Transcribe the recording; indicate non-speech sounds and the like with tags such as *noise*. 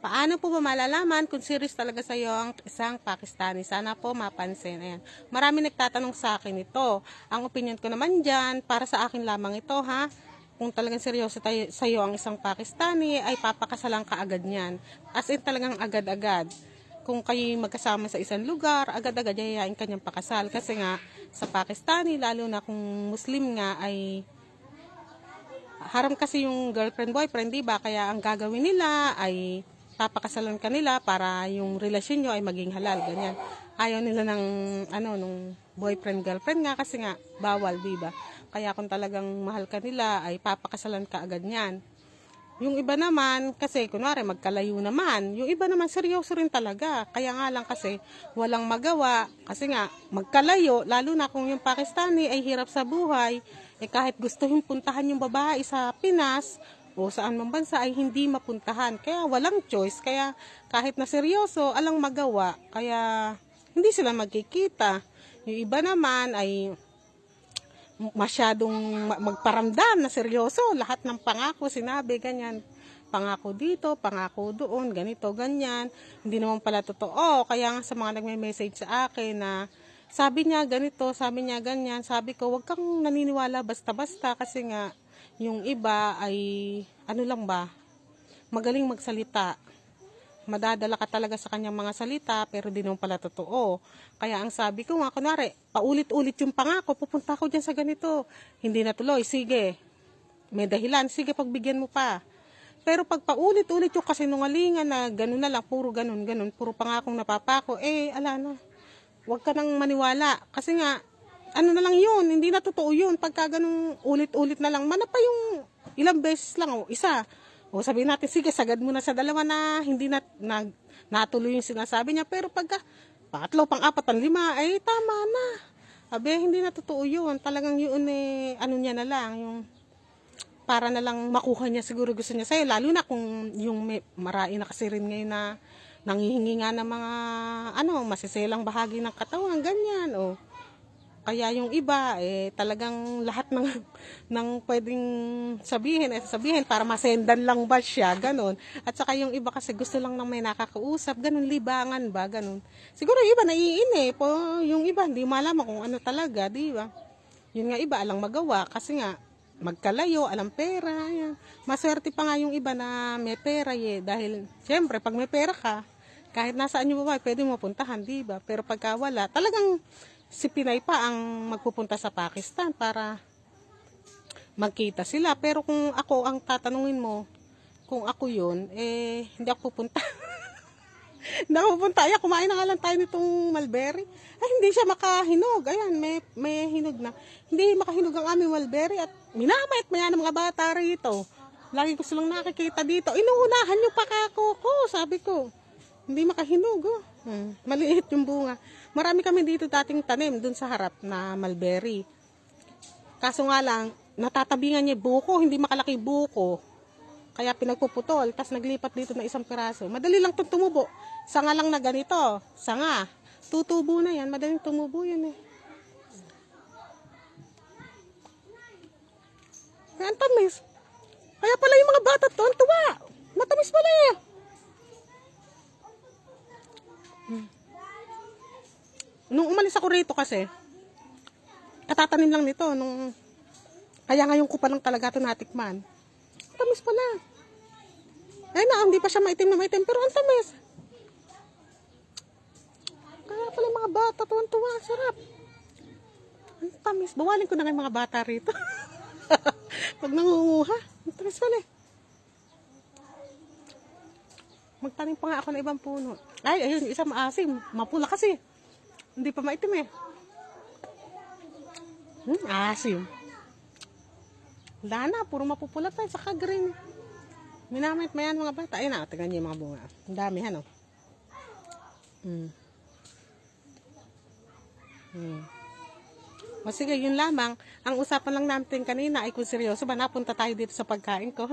Paano po ba malalaman kung serious talaga sa iyo ang isang Pakistani? Sana po mapansin. Ayan. Marami nagtatanong sa akin ito. Ang opinion ko naman dyan, para sa akin lamang ito ha. Kung talagang seryoso tayo, sa iyo ang isang Pakistani, ay papakasalan ka agad niyan. As in talagang agad-agad. Kung kayo magkasama sa isang lugar, agad-agad yayain kanyang pakasal. Kasi nga, sa Pakistani, lalo na kung Muslim nga, ay haram kasi yung girlfriend boyfriend, di ba? Kaya ang gagawin nila ay papakasalan ka nila para yung relasyon nyo ay maging halal, ganyan. Ayaw nila ng ano nung boyfriend girlfriend nga kasi nga bawal, di ba? Kaya kung talagang mahal ka nila ay papakasalan ka agad niyan. Yung iba naman, kasi kunwari magkalayo naman, yung iba naman seryoso rin talaga. Kaya nga lang kasi walang magawa. Kasi nga, magkalayo, lalo na kung yung Pakistani ay hirap sa buhay, eh kahit gusto yung puntahan yung babae sa Pinas, o saan mang bansa ay hindi mapuntahan. Kaya walang choice. Kaya kahit na seryoso, alang magawa. Kaya hindi sila magkikita. Yung iba naman ay masyadong ma- magparamdam na seryoso. Lahat ng pangako, sinabi, ganyan. Pangako dito, pangako doon, ganito, ganyan. Hindi naman pala totoo. Kaya nga sa mga nagme-message sa akin na sabi niya ganito, sabi niya ganyan. Sabi ko, wag kang naniniwala basta-basta kasi nga yung iba ay ano lang ba, magaling magsalita. Madadala ka talaga sa kanyang mga salita pero di naman pala totoo. Kaya ang sabi ko nga, kunwari, paulit-ulit yung pangako, pupunta ako dyan sa ganito. Hindi natuloy, sige. May dahilan, sige pagbigyan mo pa. Pero pag paulit-ulit yung kasinungalingan na gano'n na lang, puro gano'n, gano'n, puro pangakong napapako, eh, ala na. Huwag ka nang maniwala. Kasi nga, ano na lang yun, hindi na totoo yun. Pagka ganun ulit-ulit na lang, mana pa yung ilang beses lang, o isa. O sabihin natin, sige, sagad mo na sa dalawa na hindi na, na natuloy yung sinasabi niya. Pero pagka pangatlo, pang-apat, pang-lima, ay tama na. Abe, hindi na totoo yun. Talagang yun eh, ano niya na lang, yung para na lang makuha niya siguro gusto niya sa'yo. Lalo na kung yung may, marai na kasi rin ngayon na nangihingi nga ng mga ano, masiselang bahagi ng katawan, ganyan. O, kaya yung iba, eh, talagang lahat ng, *laughs* ng pwedeng sabihin, eh, sabihin para masendan lang ba siya, ganun. At saka yung iba kasi gusto lang ng may nakakausap, ganun, libangan ba, ganun. Siguro yung iba naiini, po, yung iba hindi malaman kung ano talaga, di ba? Yun nga iba, alang magawa, kasi nga, magkalayo, alam pera, yan. Maswerte pa nga yung iba na may pera, eh, dahil, syempre, pag may pera ka, kahit nasaan yung babae, pwede mo puntahan, di ba? Pero pagka wala, talagang si Pinay pa ang magpupunta sa Pakistan para magkita sila. Pero kung ako ang tatanungin mo, kung ako yun, eh, hindi ako pupunta. *laughs* hindi pupunta. Ayan, kumain na nga lang tayo nitong mulberry. Ay, hindi siya makahinog. Ayan, may, may hinog na. Hindi makahinog ang aming mulberry at minamait maya ng mga bata rito. Lagi ko silang nakikita dito. Inuunahan niyo pa kako ko, sabi ko. Hindi makahinog, oh. Hmm, maliit yung bunga. Marami kami dito dating tanim dun sa harap na mulberry. Kaso nga lang, natatabingan niya buko, hindi makalaki buko. Kaya pinagpuputol, tapos naglipat dito na isang piraso. Madali lang itong tumubo. Sanga lang na ganito. Sanga. Tutubo na yan. Madaling tumubo yan eh. Yan, tamis. Kaya pala yung mga bata to, ang tuwa. Matamis pala eh. Nung umalis ako rito kasi, katatanim lang nito. Nung, kaya ngayon ko pa lang talaga ito natikman. Tamis pala. Ay na, hindi pa siya maitim na maitim, pero ang tamis. Kaya pala mga bata, tuwan-tuwa, sarap. Ang tamis. Bawalin ko na yung mga bata rito. *laughs* Pag nangunguha, ang tamis pala eh. Magtanim pa nga ako ng ibang puno. Ay, ayun, isa maasim. Mapula kasi. Hindi pa maitim eh. Hmm, asim. Wala na, puro mapupula pa. Saka green. Minamit mayan mga bata. Ayun na, tingnan niyo yung mga bunga. Ang dami, ano. Hmm. Hmm. O yun lamang. Ang usapan lang natin kanina ay kung seryoso ba napunta tayo dito sa pagkain ko.